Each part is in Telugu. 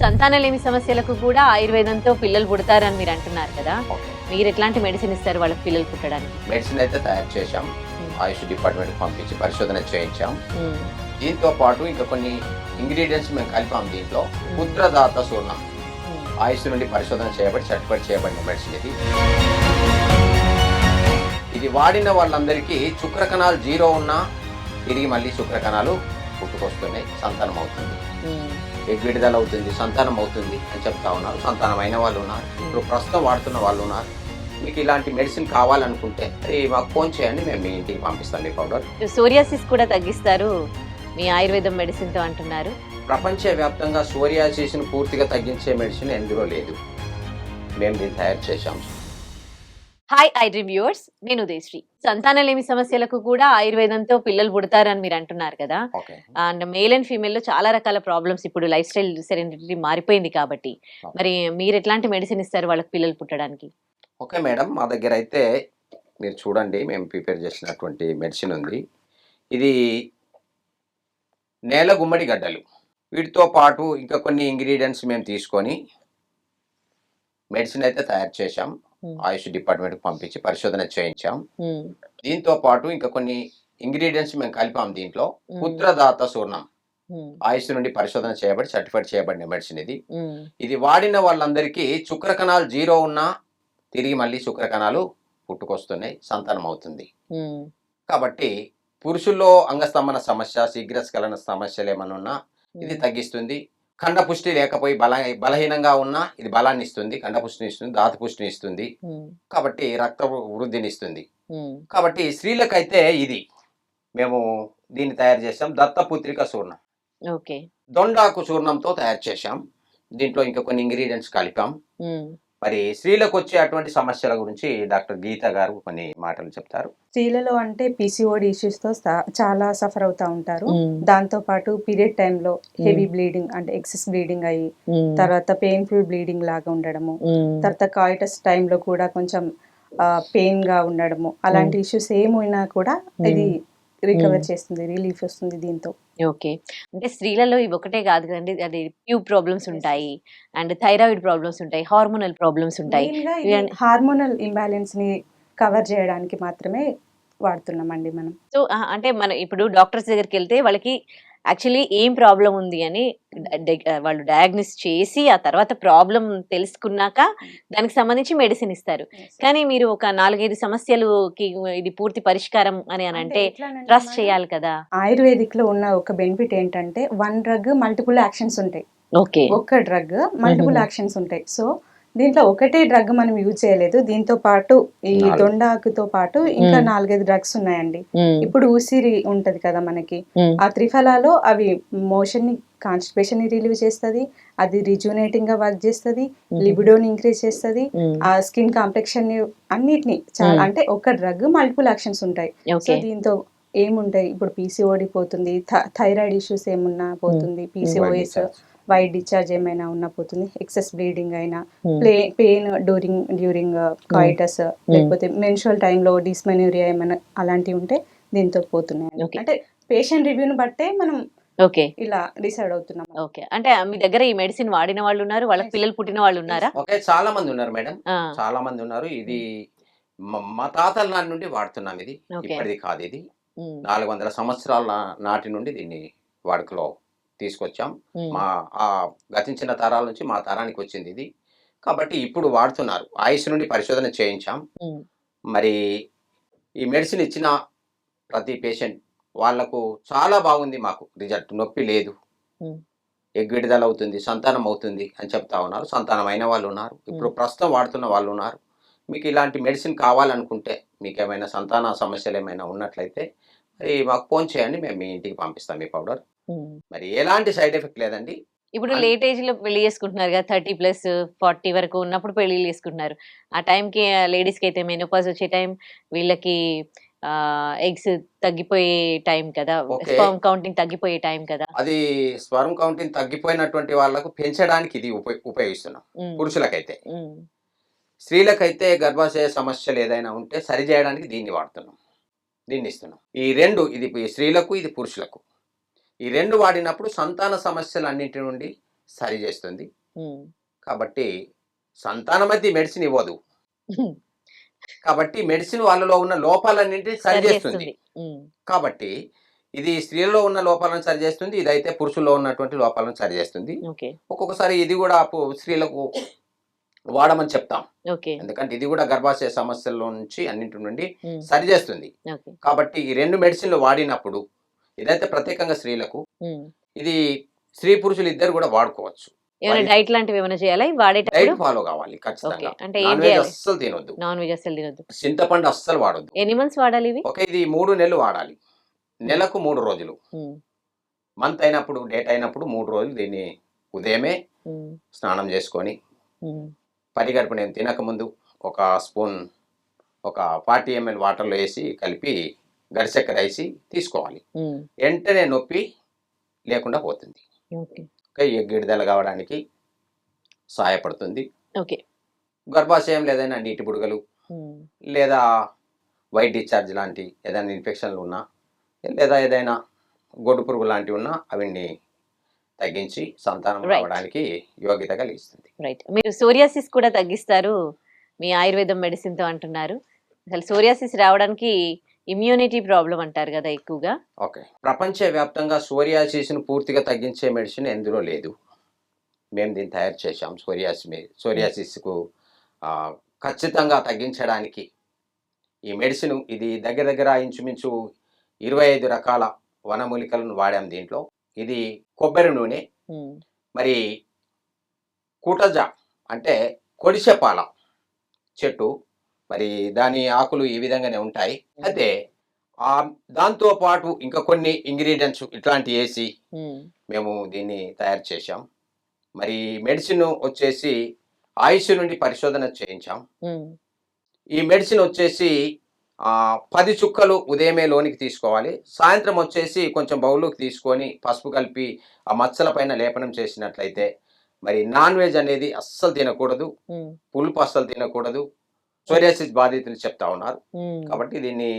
సంతానలేమి సమస్యలకు కూడా ఆయుర్వేదంతో పిల్లలు పుడతారని మీరు అంటున్నారు కదా. మీరు ఎట్లాంటి మెడిసిన్ ఇస్తారు వాళ్ళకి పిల్లలు పుట్టడానికి? మెడిసిన్ అయితే తయారు చేశాం. ఆయుష్ డిపార్ట్మెంట్ పంపించి పరిశోధన చేయించాం. ఉమ్, దీంతో పాటు ఇంకా కొన్ని ఇంగ్రీడియంట్స్ మేము కలిపాం దీంట్లో. పుత్రదాత సూర్ణం ఉమ్, ఆయుష్ నుండి పరిశోధన చేయబడి సర్టిఫైడ్ చేయబడిన మెడిసిన్ ఇది. ఇది వాడిన వాళ్ళందరికీ శుక్రకణాలు జీరో ఉన్నా తిరిగి మళ్ళీ శుక్రకణాలు పుట్టుకొస్తున్నాయి సంతానం అవుతుంది. విడుదల అవుతుంది సంతానం అవుతుంది అని చెప్తా ఉన్నారు. సంతానం అయిన వాళ్ళు ఉన్నారు. ఇప్పుడు ప్రస్తుతం వాడుతున్న వాళ్ళు ఉన్నారు. మీకు ఇలాంటి మెడిసిన్ కావాలనుకుంటే మాకు ఫోన్ చేయండి మేము మీ ఇంటికి పంపిస్తాం మీ పౌడర్ సోరియాసిస్ కూడా తగ్గిస్తారు. మీ ఆయుర్వేదం మెడిసిన్తో అంటున్నారు. ప్రపంచవ్యాప్తంగా సోరియాసిస్ను పూర్తిగా తగ్గించే మెడిసిన్ ఎందులో లేదు. మేము దీన్ని తయారు చేశాం. హాయ్ ఐ వ్యూవర్స్ నేను ఉదయశ్రీ. సంతానలేమి సమస్యలకు కూడా ఆయుర్వేదంతో పిల్లలు పుడతారని మీరు అంటున్నారు కదా. అండ్ మేల్ అండ్ ఫీమేల్లో చాలా రకాల ప్రాబ్లమ్స్ ఇప్పుడు లైఫ్ స్టైల్ సెరెండిటీ మారిపోయింది కాబట్టి. మరి మీరు ఎట్లాంటి మెడిసిన్ ఇస్తారు వాళ్ళకి పిల్లలు పుట్టడానికి? ఓకే మేడం మా దగ్గర అయితే మీరు చూడండి మేము ప్రిపేర్ చేసినటువంటి మెడిసిన్ ఉంది. ఇది నేల గుమ్మడి గడ్డలు. వీటితో పాటు ఇంకా కొన్ని ఇంగ్రీడియంట్స్ మేము తీసుకొని మెడిసిన్ అయితే తయారు చేశాం. ఆయుష్ డిపార్ట్మెంట్కి పంపించి పరిశోధన చేయించాం. దీంతో పాటు ఇంకా కొన్ని ఇంగ్రీడియంట్స్ మేము కలిపాం దీంట్లో. పుత్రదాత సూర్ణం. ఆయుష్ నుండి పరిశోధన చేయబడి సర్టిఫైడ్ చేయబడిన మెడిసిన్ ఇది. ఇది వాడిన వాళ్ళందరికీ శుక్రకణాలు జీరో ఉన్నా తిరిగి మళ్ళీ శుక్రకణాలు పుట్టుకొస్తున్నాయి సంతానం అవుతుంది కాబట్టి పురుషుల్లో అంగస్తంభన సమస్య శీఘ్రస్ఖలన సమస్యలు ఏమైనా ఉన్నా ఇది తగ్గిస్తుంది. కండపుష్టి లేకపోయి బల బలహీనంగా ఉన్నా ఇది బలాన్ని ఇస్తుంది కండపుష్టిని ఇస్తుంది దాత పుష్టిని ఇస్తుంది కాబట్టి రక్త వృద్ధిని ఇస్తుంది కాబట్టి స్త్రీలకైతే ఇది మేము దీన్ని తయారు చేసాం దత్తపుత్రిక చూర్ణం ఓకే. దొండాకు చూర్ణంతో తయారు చేశాం. దీంట్లో ఇంకా కొన్ని ఇంగ్రీడియంట్స్ కలిపాం. మరి స్త్రీలకు వచ్చే అటువంటి సమస్యల గురించి డాక్టర్ గీత గారు కొన్ని మాటలు చెప్తారు. స్త్రీలలో అంటే పీసీఓడి ఇష్యూస్తో చాలా సఫర్ అవుతా ఉంటారు. దాంతో పాటు పీరియడ్ టైంలో హెవీ బ్లీడింగ్ అంటే ఎక్సెస్ బ్లీడింగ్ అయ్యి తర్వాత పెయిన్ఫుల్ బ్లీడింగ్ లాగా ఉండడము తర్వాత కాయిటస్ టైంలో కూడా కొంచెం పెయిన్గా ఉండడము అలాంటి ఇష్యూస్ ఏమైనా కూడా ఇది రికవర్ చేస్తుంది రిలీఫ్ వస్తుంది దీంతో. ఓకే. అంటే స్త్రీలలో ఇవి ఒకటే కాదు కదండి అది ట్యూబ్ ప్రాబ్లమ్స్ ఉంటాయి అండ్ థైరాయిడ్ ప్రాబ్లమ్స్ ఉంటాయి హార్మోనల్ ప్రాబ్లమ్స్ ఉంటాయి. హార్మోనల్ ఇంబ్యాలెన్స్ని కవర్ చేయడానికి మాత్రమే వాడుతున్నామండి మనం. సో అంటే మన ఇప్పుడు డాక్టర్స్ దగ్గరికి వెళ్తే వాళ్ళకి యాక్చువల్లీ ఏం ప్రాబ్లం ఉంది అని వాళ్ళు డయాగ్నోస్ చేసి ఆ తర్వాత ప్రాబ్లం తెలుసుకున్నాక దానికి సంబంధించి మెడిసిన్ ఇస్తారు. కానీ మీరు ఒక నాలుగైదు సమస్యలుకి ఇది పూర్తి పరిష్కారం అని అని అంటే ట్రస్ట్ చేయాలి కదా. ఆయుర్వేదిక్లో ఉన్న ఒక బెనిఫిట్ ఏంటంటే వన్ డ్రగ్ మల్టిపుల్ యాక్షన్స్ ఉంటాయి. ఓకే. ఒక్క డ్రగ్ మల్టిపుల్. యాక్షన్స్ ఉంటాయి. సో దీంట్లో ఒకటే డ్రగ్ మనం యూజ్ చేయలేదు. దీంతో పాటు ఈ. దొండాకుతో పాటు ఇంకా. నాలుగైదు డ్రగ్స్ ఉన్నాయండి. ఇప్పుడు ఉసిరి ఉంటది కదా మనకి. ఆ త్రిఫలాలో అవి మోషన్ని కాన్స్టిపేషన్ని రిలీవ్ చేస్తుంది. అది రిజునేటింగ్గా వర్క్ చేస్తుంది. లిబిడోని ఇంక్రీజ్ చేస్తుంది. ఆ స్కిన్ కాంప్లెక్షన్ని అన్నిటిని చాలా. అంటే ఒక డ్రగ్ మల్టిపుల్ యాక్షన్స్ ఉంటాయి. సో దీంతో ఏముంటాయి? ఇప్పుడు పీసీఓడి పోతుంది. థైరాయిడ్ ఇష్యూస్ ఏమున్నా పోతుంది? పీసీఓఎస్ వైట్ డిశ్చార్జ్ ఏమైనా ఉన్నా పోతుంది. ఎక్సెస్ బ్లీడింగ్ అయినా ప్లే పెయిన్ డ్యూరింగ్ డ్యూరింగ్ కాయిటస్ లేకపోతే మెన్షువల్ టైంలో డిస్మెన్యూరియా ఏమైనా అలాంటివి ఉంటే దీంతో పోతున్నాయి. అంటే పేషెంట్ రివ్యూని బట్టే మనం ఓకే ఇలా డిసైడ్ అవుతున్నాం. ఓకే అంటే మీ దగ్గర ఈ మెడిసిన్ వాడిన వాళ్ళు ఉన్నారు వాళ్ళకి పిల్లలు పుట్టిన వాళ్ళు ఉన్నారా? ఓకే చాలా మంది ఉన్నారు మేడం. చాలా మంది ఉన్నారు. ఇది మ- తాతల నాటి నుండి వాడుతున్నాం ఇది. ఇప్పటిది కాదు ఇది. నాలుగు వందల సంవత్సరాల నాటి నుండి దీన్ని వాడుకలో తీసుకొచ్చాం. మా ఆ గతించిన తరాల నుంచి మా తరానికి వచ్చింది ఇది. కాబట్టి ఇప్పుడు వాడుతున్నారు. ఆయుష్ నుండి పరిశోధన చేయించాం. మరి ఈ మెడిసిన్ ఇచ్చిన ప్రతి పేషెంట్ వాళ్ళకు చాలా బాగుంది మాకు. రిజల్ట్ నొప్పి లేదు. ఎగ్ విడుదల అవుతుంది సంతానం అవుతుంది అని చెప్తా ఉన్నారు. సంతానం అయిన వాళ్ళు ఉన్నారు. ఇప్పుడు ప్రస్తుతం వాడుతున్న వాళ్ళు ఉన్నారు. మీకు ఇలాంటి మెడిసిన్ కావాలనుకుంటే మీకు ఏమైనా సంతాన సమస్యలు ఏమైనా ఉన్నట్లయితే మరి మాకు ఫోన్ చేయండి. మేము మీ ఇంటికి పంపిస్తాం మీ పౌడర్. మరి ఎలాంటి సైడ్ ఎఫెక్ట్ లేదండి. ఇప్పుడు లేట్ ఏజ్లో పెళ్ళి చేసుకుంటున్నారు కదా థర్టీ ప్లస్ ఫార్టీ వరకు ఉన్నప్పుడు పెళ్ళి చేసుకుంటున్నారు. ఆ టైంకి లేడీస్కి అయితే మెనోపాజ్ వచ్చే టైం వీళ్ళకి ఎగ్స్ తగ్గిపోయే టైం కదా. స్పర్మ్ కౌంటింగ్ తగ్గిపోయే టైం కదా. అది స్వర్మ్ కౌంటింగ్ తగ్గిపోయినటువంటి వాళ్ళకు పెంచడానికి ఇది ఉప- ఉపయోగిస్తున్నాం పురుషులకైతే. స్త్రీలకైతే గర్భాశయ సమస్యలు ఏదైనా ఉంటే సరి చేయడానికి దీన్ని వాడుతున్నాం. దీన్ని ఇస్తున్నాం. ఈ రెండు ఇది స్త్రీలకు ఇది పురుషులకు. ఈ రెండు వాడినప్పుడు సంతాన సమస్యలు అన్నింటి నుండి సరి చేస్తుంది. కాబట్టి సంతానం అయితే మెడిసిన్ ఇవ్వదు. కాబట్టి మెడిసిన్ వాళ్ళలో ఉన్న లోపాలన్నింటినీ సరి చేస్తుంది. కాబట్టి ఇది స్త్రీలలో ఉన్న లోపాలను సరి చేస్తుంది ఇదైతే పురుషుల్లో ఉన్నటువంటి లోపాలను సరి చేస్తుంది. ఒక్కొక్కసారి ఇది కూడా స్త్రీలకు వాడమని చెప్తాం. ఎందుకంటే ఇది కూడా గర్భాశయ సమస్యల నుంచి అన్నింటి నుండి. సరి చేస్తుంది. కాబట్టి ఈ రెండు మెడిసిన్లు వాడినప్పుడు ఇదైతే ప్రత్యేకంగా స్త్రీలకు. ఇది స్త్రీ పురుషులు ఇద్దరు కూడా వాడుకోవచ్చు. డైట్ లాంటివి ఏమైనా చేయాలా? వాడేటప్పుడు? డైట్ ఫాలో కావాలి ఖచ్చితంగా. అంటే నాన్ వెజ్ అస్సలు తినొద్దు. నాన్ వెజ్ అసలు తినొద్దు. చింతపండు అస్సలు వాడొద్దు. ఎన్ని మంత్స్ వాడాలి ఇవి? ఓకే ఇది మూడు నెలలు వాడాలి. నెలకు మూడు రోజులు. మంత్ అయినప్పుడు డేట్ అయినప్పుడు మూడు రోజులు దీన్ని ఉదయమే. స్నానం చేసుకొని. పరిగడుపు నేను తినకముందు ఒక స్పూన్ ఒక ఫార్టీ ఎంఎల్ వాటర్లో వేసి కలిపి గరిచెక్కర వేసి తీసుకోవాలి. వెంటనే నొప్పి లేకుండా పోతుంది. గిడిదల కావడానికి సహాయపడుతుంది ఓకే. గర్భాశయం ఏదైనా నీటి బుడగలు. లేదా వైట్ డిశ్చార్జ్ లాంటి ఏదైనా ఇన్ఫెక్షన్లు ఉన్నా లేదా ఏదైనా గొడ్డు పురుగు లాంటివి ఉన్నా అవన్నీ తగ్గించి సంతానం. రావడానికి యోగ్యత కలిగిస్తుంది. రైట్ మీరు సోరియాసిస్ కూడా తగ్గిస్తారు. మీ ఆయుర్వేదం మెడిసిన్తో అంటున్నారు. అసలు సోరియాసిస్ రావడానికి ఇమ్యూనిటీ ప్రాబ్లం అంటారు కదా ఎక్కువగా. ఓకే. ప్రపంచవ్యాప్తంగా సోరియాసిస్ను పూర్తిగా తగ్గించే మెడిసిన్ ఎందులో లేదు? మేము దీన్ని తయారు చేశాం. సోరియాసి సోరియాసిస్కు ఖచ్చితంగా తగ్గించడానికి. ఈ మెడిసిన్ ఇది దగ్గర దగ్గర ఇంచుమించు ఇరవై ఐదు రకాల వనమూలికలను వాడాం దీంట్లో. ఇది కొబ్బరి నూనె. మరి కూటజ అంటే కొడిసెపాల చెట్టు మరి దాని ఆకులు ఈ విధంగానే ఉంటాయి. అయితే ఆ దాంతో పాటు ఇంకా కొన్ని ఇంగ్రీడియంట్స్ ఇట్లాంటి వేసి. మేము. దీన్ని తయారు చేశాం. మరి మెడిసిన్ వచ్చేసి ఆయుష్ నుండి పరిశోధన చేయించాం. ఈ మెడిసిన్ వచ్చేసి ఆ, పది చుక్కలు ఉదయమే లోనికి తీసుకోవాలి. సాయంత్రం వచ్చేసి కొంచెం బౌల్లోకి తీసుకొని పసుపు కలిపి ఆ మచ్చల పైన లేపనం చేసినట్లయితే మరి నాన్ వెజ్ అనేది అస్సలు తినకూడదు. పులుపు అస్సలు తినకూడదు. సోరియాసిస్ బాధితులు చెప్తా ఉన్నారు. కాబట్టి దీన్ని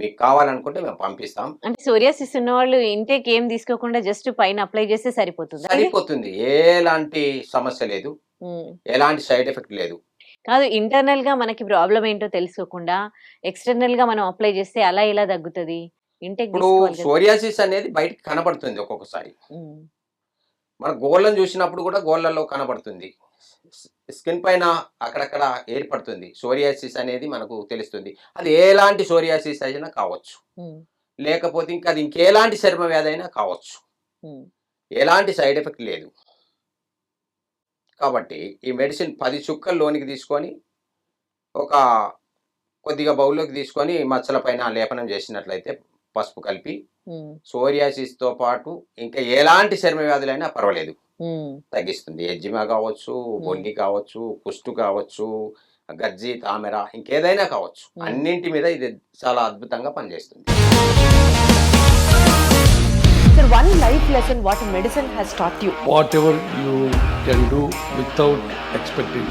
మీకు కావాలనుకుంటే మేము పంపిస్తాం. అంటే సోరియాసిస్ ఉన్న వాళ్ళు ఇంటేక్ ఏం తీసుకోకుండా జస్ట్ పైన అప్లై చేస్తే సరిపోతుంది సరిపోతుంది. ఎలాంటి సమస్య లేదు. ఎలాంటి సైడ్ ఎఫెక్ట్ లేదు. కాదు ఇంటర్నల్గా మనకి ప్రాబ్లం ఏంటో తెలుసుకోకుండా ఎక్స్టర్నల్గా మనం అప్లై చేస్తే అలా ఇలా తగ్గుతుంది? ఇంటేక్ ఇప్పుడు సోరియాసిస్ అనేది బయటకు కనబడుతుంది ఒక్కొక్కసారి. మన గోళ్ళను చూసినప్పుడు కూడా గోళ్ళల్లో కనబడుతుంది. స్కిన్ పైన అక్కడక్కడ ఏర్పడుతుంది. సోరియాసిస్ అనేది మనకు తెలుస్తుంది. అది ఎలాంటి సోరియాసిస్ అయినా కావచ్చు. లేకపోతే ఇంకా అది ఇంకెలాంటి చర్మ వ్యాధి అయినా కావచ్చు. ఎలాంటి సైడ్ ఎఫెక్ట్ లేదు. కాబట్టి ఈ మెడిసిన్ పది చుక్కలు లోనికి తీసుకొని ఒక కొద్దిగా బౌల్లోకి తీసుకొని మచ్చల పైన లేపనం చేసినట్లయితే పసుపు కలిపి సోరియాసిస్తో పాటు ఇంకా ఎలాంటి చర్మ వ్యాధులైనా పర్వాలేదు. తగ్గిస్తుంది. ఎజ్జిమా కావచ్చు బొండి కావచ్చు కుష్టు కావచ్చు గజ్జి తామెర ఇంకేదైనా కావచ్చు. అన్నింటి మీద ఇది చాలా అద్భుతంగా పనిచేస్తుంది. One life lesson what medicine has taught ever you without expecting